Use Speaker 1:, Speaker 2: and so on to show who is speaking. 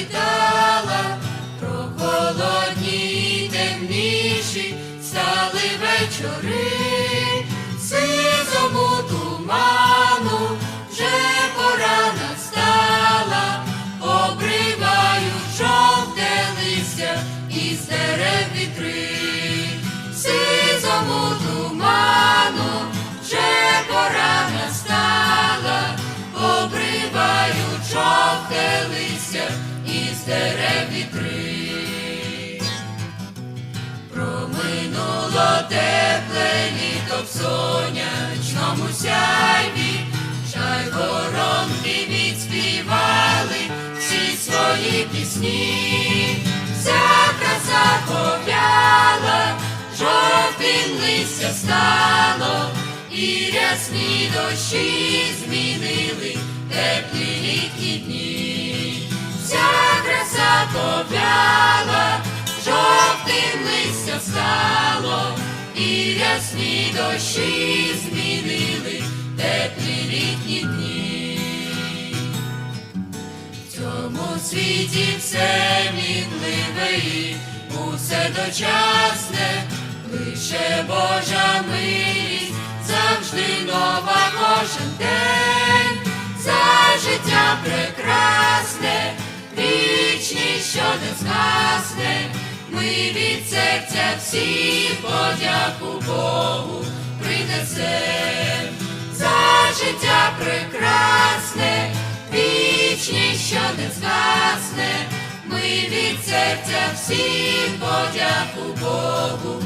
Speaker 1: світала, про темніші стали вечори. Дерев вітри. Проминуло тепле літо в сонячному сяйві, Чай воронки відспівали всі свої пісні, вся краса пов'яла, жовтим листя стало, і рясні дощі змінили дощі змінили теплі літні дні. В цьому світі все мінливе і усе дочасне, лише Божа милість завжди нова кожен день, за життя прекрасне, вічність, що не згасне, ми від серця всі подяку Богу принесем. За життя прекрасне, вічні, що не згасне, ми від серця всім подяку Богу